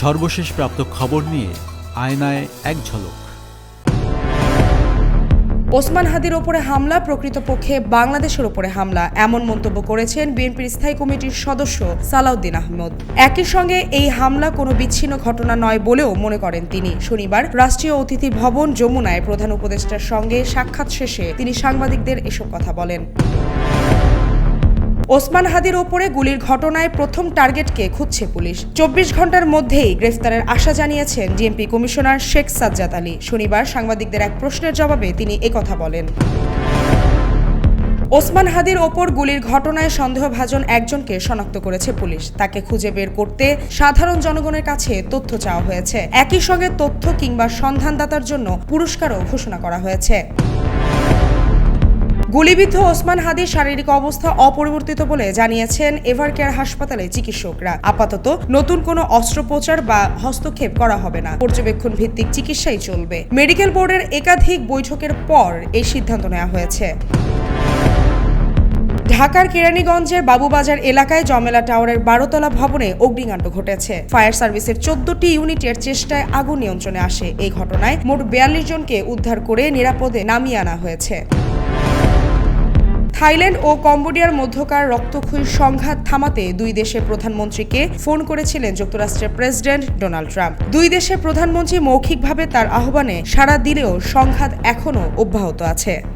সর্বশেষ প্রাপ্ত খবর নিয়ে আয়নায় এক ঝলক। ওসমান হাদির ওপরে হামলা, প্রকৃতপক্ষে বাংলাদেশের ওপরে হামলা, এমন মন্তব্য করেছেন বিএনপির স্থায়ী কমিটির সদস্য সালাউদ্দিন আহমদ। একই সঙ্গে এই হামলা কোনো বিচ্ছিন্ন ঘটনা নয় বলেও মনে করেন তিনি। শনিবার রাষ্ট্রীয় অতিথি ভবন যমুনায় প্রধান উপদেষ্টার সঙ্গে সাক্ষাৎ শেষে তিনি সাংবাদিকদের এসব কথা বলেন। ওসমান হাদির ওপরে গুলির ঘটনায় প্রথম টার্গেটকে খুঁজছে পুলিশ। চব্বিশ ঘণ্টার মধ্যেই গ্রেফতারের আশা জানিয়েছেন ডিএমপি কমিশনার শেখ সাজ্জাদ আলী। শনিবার সাংবাদিকদের এক প্রশ্নের জবাবে তিনি একথা বলেন। ওসমান হাদির ওপর গুলির ঘটনায় সন্দেহভাজন একজনকে শনাক্ত করেছে পুলিশ। তাকে খুঁজে বের করতে সাধারণ জনগণের কাছে তথ্য চাওয়া হয়েছে। একই সঙ্গে তথ্য কিংবা সন্ধানদাতার জন্য পুরস্কারও ঘোষণা করা হয়েছে। গুলিবিদ্ধ ওসমান হাদির শারীরিক অবস্থা অপরিবর্তিত বলে জানিয়েছেন এভারকেয়ার হাসপাতালে চিকিৎসকরা। আপাতত নতুন কোনো অস্ত্রোপচার বা হস্তক্ষেপ করা হবে না। পর্যবেক্ষণ ভিত্তিক চিকিৎসাই চলবে। মেডিকেল বোর্ডের একাধিক বৈঠকের পর এই সিদ্ধান্ত নেওয়া হয়েছে। ঢাকার কেরানীগঞ্জের বাবুবাজার এলাকায় জমেলা টাওয়ারের বারোতলা ভবনে অগ্নিকাণ্ড ঘটেছে। ফায়ার সার্ভিসের চোদ্দটি ইউনিটের চেষ্টায় আগুন নিয়ন্ত্রণে আসে। এই ঘটনায় মোট বিয়াল্লিশ জনকে উদ্ধার করে নিরাপদে নামিয়ে আনা হয়েছে। থাইল্যান্ড ও কম্বোডিয়ার মধ্যকার রক্তক্ষয়ী সংঘাত থামাতে দুই দেশের প্রধানমন্ত্রীকে ফোন করেছিলেন যুক্তরাষ্ট্রের প্রেসিডেন্ট ডোনাল্ড ট্রাম্প। দুই দেশের প্রধানমন্ত্রী মৌখিকভাবে তার আহ্বানে সাড়া দিলেও সংঘাত এখনও অব্যাহত আছে।